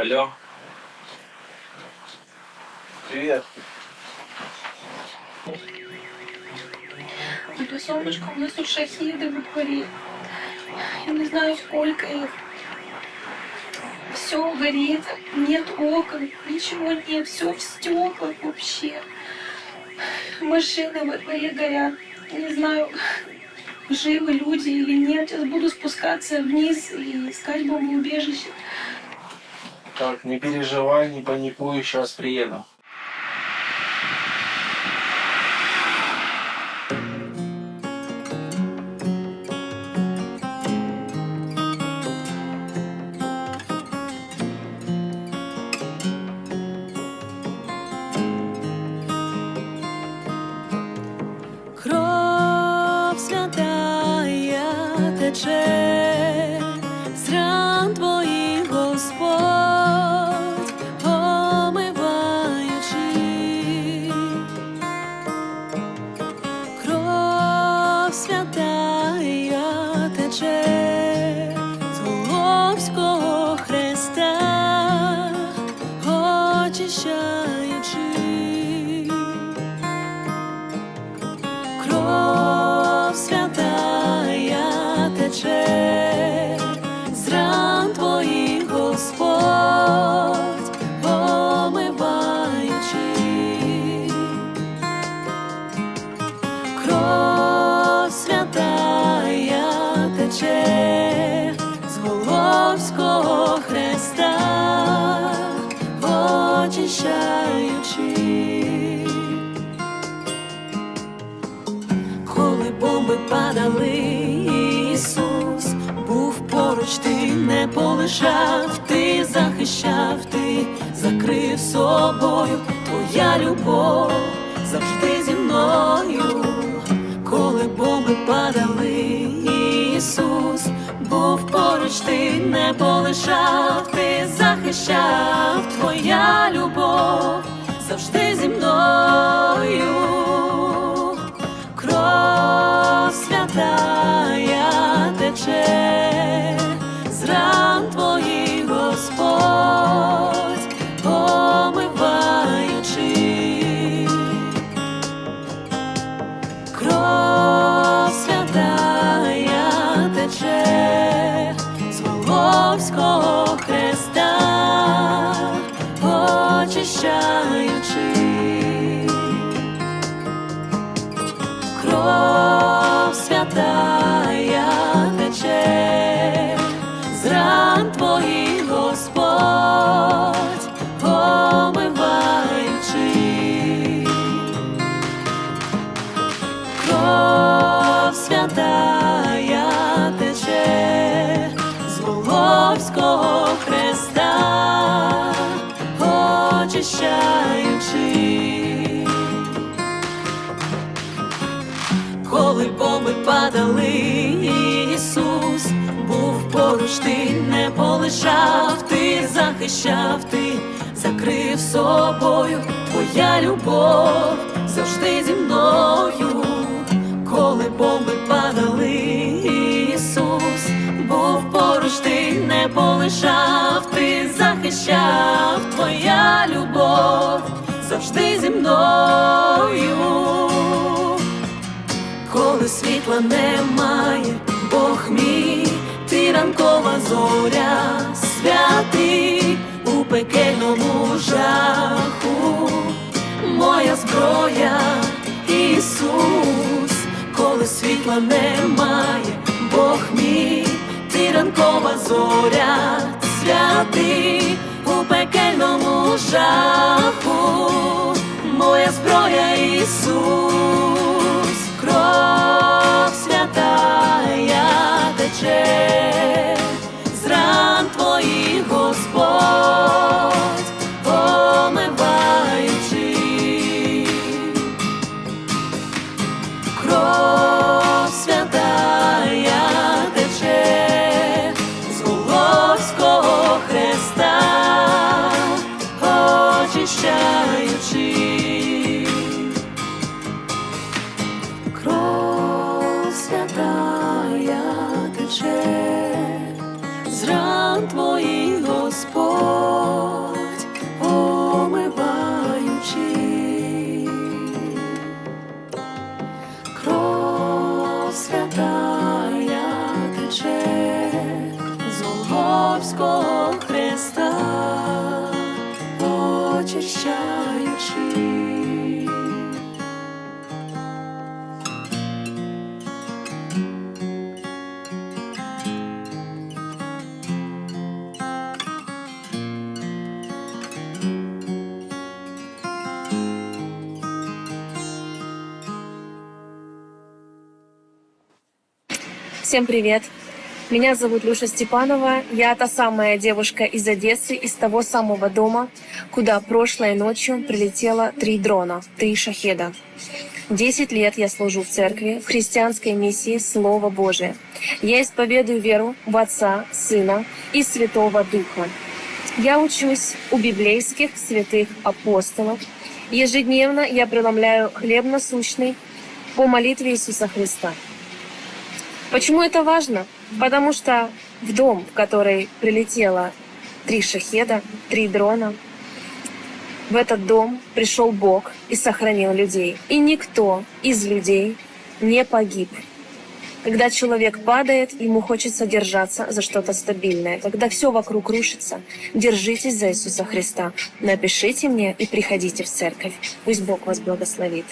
Алло. Привет. Ото сонечко, у нас тут шахіди в дворі. Я не знаю, сколько их. Все горит, нет окон, ничего нет, все в стеклах вообще. Машины во дворе горят. Не знаю, живы люди или нет. Сейчас буду спускаться вниз и искать бомбоубежище. Так, не переживай, не паникуй, сейчас приеду. Кров святая тече, тече, з Головського хреста, очищаючи. Кров святая тече, очищаючи. Коли бомби падали, Ісус був поруч, ти не полишав, ти захищав, ти закрив собою, твоя любов завжди зі мною. Коли бомби падали, Ісус був поруч, ти не полишав, ти захищав, твоя любов завжди зі мною. Кров святая тече, 这样。Коли бомби падали, Ісус був поруч, ти не полишав, ти захищав, ти закрив собою, твоя любов завжди зі мною. Коли бомби падали, Ісус був поруч, ти не полишав, ти захищав, твоя любов завжди зі мною коли світла немає, Бог мій, ти ранкова зоря, святий у пекельному жаху, моя зброя, Ісус, коли світла немає, Бог мій, ти ранкова зоря, святий у пекельному жаху, моя зброя Ісус, плаче з ран твоїх Господь, омиваючи кров святая тече з Волговського. Всем привет! Меня зовут Люша Степанова. Я та самая девушка из Одессы, из того самого дома, куда прошлой ночью прилетело три дрона, три шахеда. Десять лет я служу в церкви, в христианской миссии Слово Божие. Я исповедую веру в Отца, Сына и Святого Духа. Я учусь у библейских святых апостолов. Ежедневно я преломляю хлеб насущный по молитве Иисуса Христа. Почему это важно? Потому что в дом, в который прилетело три шахеда, три дрона, в этот дом пришел Бог и сохранил людей. И никто из людей не погиб. Когда человек падает, ему хочется держаться за что-то стабильное. Когда все вокруг рушится, держитесь за Иисуса Христа. Напишите мне и приходите в церковь. Пусть Бог вас благословит.